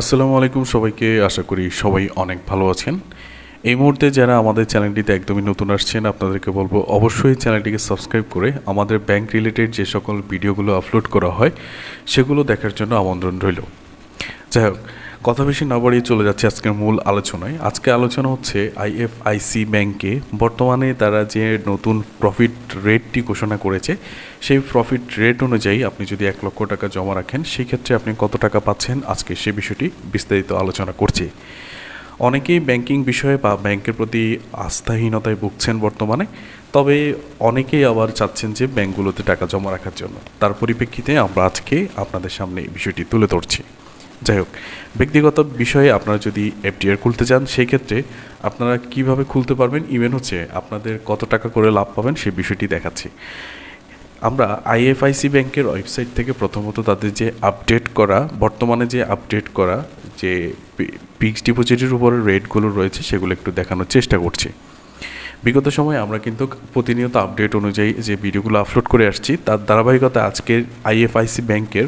আসসালামু আলাইকুম সবাইকে, আশা করি সবাই অনেক ভালো আছেন। এই মুহূর্তে যারা আমাদের চ্যানেলটিতে একদমই নতুন আসছেন, আপনাদেরকে বলব অবশ্যই চ্যানেলটিকে সাবস্ক্রাইব করে আমাদের ব্যাংক রিলেটেড যে সকল ভিডিওগুলো আপলোড করা হয়, সেগুলো দেখার জন্য আমন্ত্রণ রইল। যাই হোক কথা বেশি না বাড়িয়ে চলে যাচ্ছে আজকের মূল আলোচনায়। আজকে আলোচনা হচ্ছে আইএফআইসি ব্যাংকে বর্তমানে তারা যে নতুন প্রফিট রেটটি ঘোষণা করেছে, সেই প্রফিট রেট অনুযায়ী আপনি যদি এক লক্ষ টাকা জমা রাখেন সেই ক্ষেত্রে আপনি কত টাকা পাচ্ছেন? আজকে সে বিষয়টি বিস্তারিত আলোচনা করছি। অনেকেই ব্যাংকিং বিষয়ে বা ব্যাংকের প্রতি আস্থাহীনতায় ভুগছেন বর্তমানে, তবে অনেকেই আবার চাচ্ছেন যে ব্যাংকগুলোতে টাকা জমা রাখার জন্য। তার পরিপ্রেক্ষিতে আমরা আজকে আপনাদের সামনে এই বিষয়টি তুলে ধরছি। যাই হোক, ব্যক্তিগত বিষয়ে আপনারা যদি এফডিআর খুলতে চান সেই ক্ষেত্রে আপনারা কীভাবে খুলতে পারবেন? ইভেন হচ্ছে আপনাদের কত টাকা করে লাভ পাবেন সেই বিষয়টি দেখাচ্ছি। আমরা আইএফআইসি ব্যাংকের ওয়েবসাইট থেকে প্রথমত তাদের যে আপডেট করা, বর্তমানে যে আপডেট করা যে ফিক্সড ডিপোজিটের উপরে রেটগুলো রয়েছে, সেগুলো একটু দেখানোর চেষ্টা করছি। বিগত সময়ে আমরা কিন্তু প্রতিনিয়ত আপডেট অনুযায়ী যে ভিডিওগুলো আপলোড করে আসছি, তার ধারাবাহিকতা আজকের আইএফআইসি ব্যাংকের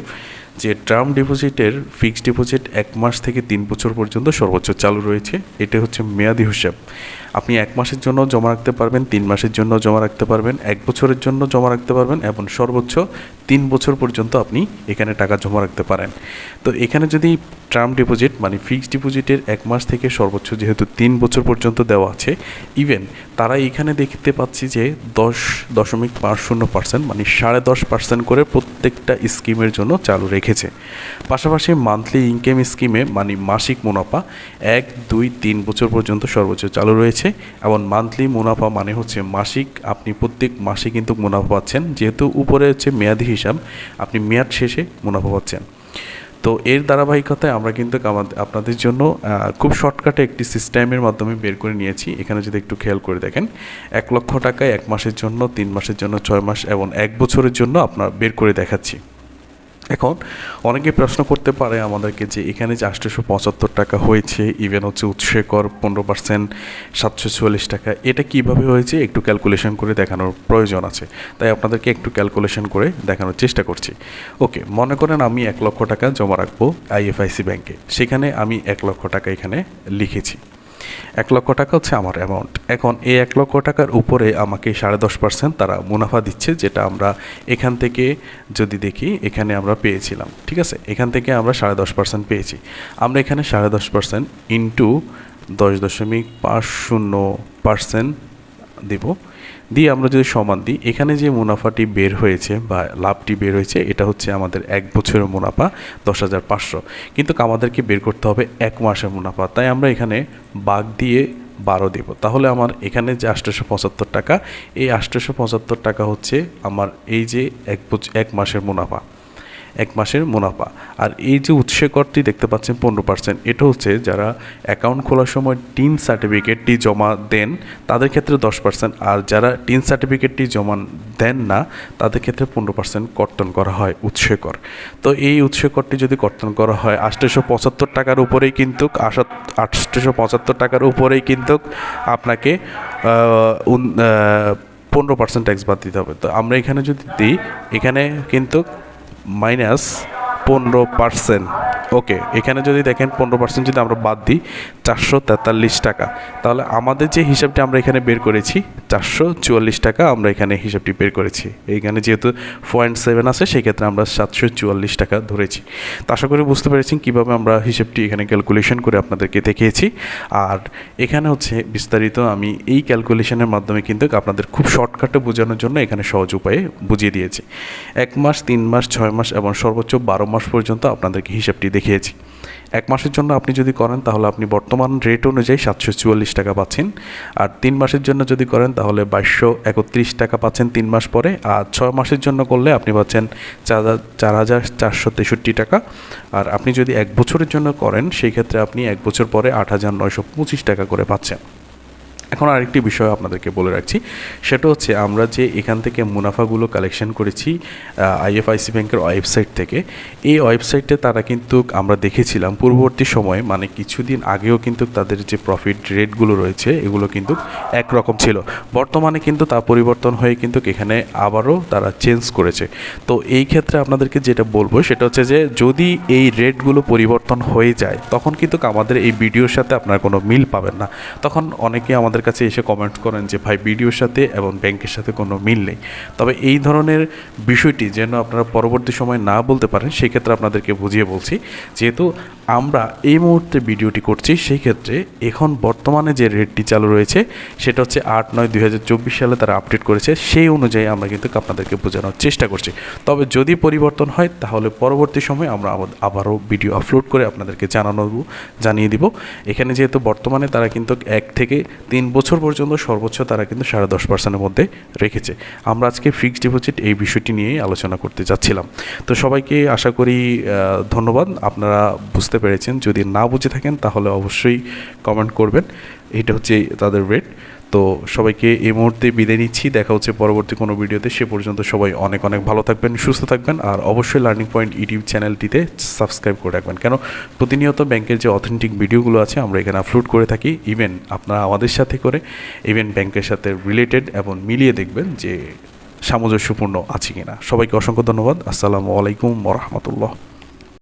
যে টার্ম ডিপোজিটের ফিক্সড ডিপোজিট এক মাস থেকে তিন বছর পর্যন্ত সর্বোচ্চ চালু রয়েছে, এটা হচ্ছে মেয়াদি হিসাব। আপনি এক মাসের জন্য জমা রাখতে পারবেন, তিন মাসের জন্য জমা রাখতে পারবেন, এক বছরের জন্য জমা রাখতে পারবেন এবং সর্বোচ্চ তিন বছর পর্যন্ত আপনি এখানে টাকা জমা রাখতে পারেন। তো এখানে যদি টার্ম ডিপোজিট মানে ফিক্সড ডিপোজিটের এক মাস থেকে সর্বোচ্চ যেহেতু তিন বছর পর্যন্ত দেওয়া আছে ইভেন তারা এখানে দেখতে পাচ্ছি যে দশ দশমিক পাঁচ শূন্য পার্সেন্ট মানে সাড়ে দশ পার্সেন্ট করে প্রত্যেকটা স্কিমের জন্য চালু রেখেছে। পাশাপাশি মান্থলি ইনকাম স্কিমে মানে মাসিক মুনাফা এক, দুই, তিন বছর পর্যন্ত সর্বোচ্চ চালু রয়েছে এবং মান্থলি মুনাফা মানে হচ্ছে মাসিক। আপনি প্রত্যেক মাসে কিন্তু মুনাফা পাচ্ছেন। যেহেতু উপরে হচ্ছে মেয়াদি হিসাব, আপনি মেয়াদ শেষে মুনাফা পাচ্ছেন। তো এর ধারাবাহিকতায় আমরা কিন্তু আপনাদের জন্য খুব শর্টকাটে একটি সিস্টেমের মাধ্যমে বের করে নিয়েছি। এখানে যদি একটু খেয়াল করে দেখেন, এক লক্ষ টাকায় এক মাসের জন্য, তিন মাসের জন্য, ছয় মাস এবং এক বছরের জন্য আপনার বের করে দেখাচ্ছি। এখন অনেকে প্রশ্ন করতে পারে আমাদেরকে যে এখানে যে আটশোশো পঁচাত্তর টাকা হয়েছে ইভেন হচ্ছে উৎসে কর পনেরো পার্সেন্ট সাতশো চুয়াল্লিশ টাকা, এটা কীভাবে হয়েছে? একটু ক্যালকুলেশন করে দেখানোর প্রয়োজন আছে। তাই আপনাদেরকে একটু ক্যালকুলেশন করে দেখানোর চেষ্টা করছি। ওকে মনে করেন আমি এক লক্ষ টাকা জমা রাখব আইএফআইসি ব্যাংকে। সেখানে আমি এক লক্ষ টাকা এখানে লিখেছি। এক লক্ষ টাকা হচ্ছে আমার অ্যামাউন্ট এখন এই এক লক্ষ টাকার উপরে আমাকে সাড়ে দশ পার্সেন্ট তারা মুনাফা দিচ্ছে, যেটা আমরা এখান থেকে যদি দেখি, এখানে আমরা পেয়েছিলাম, ঠিক আছে? এখান থেকে আমরা সাড়ে দশ পার্সেন্ট পেয়েছি। আমরা এখানে সাড়ে দশ পার্সেন্ট ইন্টু দশ দশমিক পাঁচ শূন্য পার্সেন্ট দেব। দিয়ে আমরা যদি সমান দিই, এখানে যে মুনাফাটি বের হয়েছে বা লাভটি বের হয়েছে, এটা হচ্ছে আমাদের এক বছরের মুনাফা দশ হাজার পাঁচশো। কিন্তু আমাদেরকে বের করতে হবে এক মাসের মুনাফা। তাই আমরা এখানে বাঘ দিয়ে বারো দেব। তাহলে আমার এখানে যে আষ্টশো পঁচাত্তর টাকা, এই আষ্টশো পঁচাত্তর টাকা হচ্ছে আমার এই যে এক এক মাসের মুনাফা। এক মাসের মুনাফা। আর এই যে উৎসে করটি দেখতে পাচ্ছেন পনেরো পার্সেন্ট এটা হচ্ছে যারা অ্যাকাউন্ট খোলার সময় টিন সার্টিফিকেটটি জমা দেন, তাদের ক্ষেত্রে দশ পার্সেন্ট আর যারা টিন সার্টিফিকেটটি জমা দেন না, তাদের ক্ষেত্রে পনেরো পার্সেন্ট কর্তন করা হয় উৎসে কর তো এই উৎসে করটি যদি কর্তন করা হয় আটশোশো পঁচাত্তর টাকার উপরেই কিন্তু আটশোশো পঁচাত্তর টাকার উপরেই কিন্তু আপনাকে পনেরো পার্সেন্ট ট্যাক্স বাদ দিতে হবে। তো আমরা এখানে যদি দিই, এখানে কিন্তু মাইনাস পনেরো পার্সেন্ট। ওকে, এখানে যদি দেখেন পনেরো পার্সেন্ট যদি আমরা বাদ দিই, চারশো তেতাল্লিশ টাকা। তাহলে আমাদের যে হিসাবটি আমরা এখানে বের করেছি, চারশো চুয়াল্লিশ টাকা আমরা এখানে হিসাবটি বের করেছি। এইখানে যেহেতু পয়েন্ট সেভেন আছে, সেক্ষেত্রে আমরা সাতশো চুয়াল্লিশ টাকা ধরেছি। তা আশা করি বুঝতে পেরেছেন কীভাবে আমরা হিসাবটি এখানে ক্যালকুলেশন করে আপনাদেরকে দেখিয়েছি। আর এখানে হচ্ছে বিস্তারিত আমি এই ক্যালকুলেশনের মাধ্যমে কিন্তু আপনাদের খুব শর্টকাটে বোঝানোর জন্য এখানে সহজ উপায়ে বুঝিয়ে দিয়েছি। এক মাস, তিন মাস, ছয় মাস এবং সর্বোচ্চ বারো মাস পর্যন্ত আপনাদেরকে হিসাবটি দেখিয়েছি। এক মাসের জন্য আপনি যদি করেন তাহলে আপনি বর্তমান রেট অনুযায়ী সাতশো চুয়াল্লিশ টাকা পাচ্ছেন। আর তিন মাসের জন্য যদি করেন তাহলে বাইশশো একত্রিশ টাকা পাচ্ছেন তিন মাস পরে। আর ছয় মাসের জন্য করলে আপনি পাচ্ছেন চার চার হাজার চারশো তেষট্টি টাকা। আর আপনি যদি এক বছরের জন্য করেন, সেই ক্ষেত্রে আপনি এক বছর পরে আট হাজার নয়শো পঁচিশ টাকা করে পাচ্ছেন। এখন আরেকটি বিষয় আপনাদেরকে বলে রাখছি। সেটা হচ্ছে আমরা যে এখান থেকে মুনাফাগুলো কালেকশন করেছি আইএফআইসি ব্যাংকের ওয়েবসাইট থেকে, এই ওয়েবসাইটে তারা কিন্তু আমরা দেখেছিলাম পূর্ববর্তী সময়ে মানে কিছুদিন আগেও কিন্তু তাদের যে প্রফিট রেটগুলো রয়েছে, এগুলো কিন্তু একরকম ছিল। বর্তমানে কিন্তু তা পরিবর্তন হয়ে কিন্তু এখানে আবারও তারা চেঞ্জ করেছে। তো এই ক্ষেত্রে আপনাদেরকে যেটা বলব, সেটা হচ্ছে যে যদি এই রেটগুলো পরিবর্তন হয়ে যায়, তখন কিন্তু আমাদের এই ভিডিওর সাথে আপনার কোনো মিল পাবেন না। তখন অনেকে আমাদের কাছে এসে কমেন্ট করেন যে, ভাই ভিডিওর সাথে এবং ব্যাংকের সাথে কোনো মিল নেই। তবে এই ধরনের বিষয়টি যেন আপনারা পরবর্তী সময় না বলতে পারেন সেই ক্ষেত্রে আপনাদেরকে বুঝিয়ে বলছি, যেহেতু আমরা এই মুহূর্তে ভিডিওটি করছি সেই ক্ষেত্রে এখন বর্তমানে যে রেটটি চালু রয়েছে, সেটা হচ্ছে আট নয় দুই সালে তারা আপডেট করেছে, সেই অনুযায়ী আমরা কিন্তু আপনাদেরকে বোঝানোর চেষ্টা করছি। তবে যদি পরিবর্তন হয়, তাহলে পরবর্তী সময় আমরা আবারও ভিডিও আপলোড করে আপনাদেরকে জানানো, জানিয়ে দিব। এখানে যেহেতু বর্তমানে তারা কিন্তু এক থেকে তিন বছর পর্যন্ত সর্বোচ্চ তারা কিন্তু সাড়ে দশ পার্সেন্টের মধ্যে রেখেছে। আমরা আজকে ফিক্সড ডিপোজিট এই বিষয়টি নিয়েই আলোচনা করতে যাচ্ছিলাম তো সবাইকে আশা করি ধন্যবাদ। আপনারা বুঝতে পেরেছেন। যদি না বুঝে থাকেন, তাহলে অবশ্যই কমেন্ট করবেন। এটা হচ্ছে তাদের রেট তো সবাইকে এই মুহূর্তে বিদায় নিচ্ছি। দেখা হচ্ছে পরবর্তী কোনো ভিডিওতে। সে পর্যন্ত সবাই অনেক অনেক ভালো থাকবেন, সুস্থ থাকবেন আর অবশ্যই লার্নিং পয়েন্ট ইউটিউব চ্যানেলটিতে সাবস্ক্রাইব করে রাখবেন। কেন? প্রতিনিয়ত ব্যাংকের যে অথেন্টিক ভিডিওগুলো আছে, আমরা এখানে আপলোড করে থাকি। ইভেন আপনারা আমাদের সাথে করে ইভেন ব্যাংকের সাথে রিলেটেড এবং মিলিয়ে দেখবেন যে সামঞ্জস্যপূর্ণ আছে কিনা। সবাইকে অসংখ্য ধন্যবাদ। আসসালামু আলাইকুম রহমতুল্লাহ।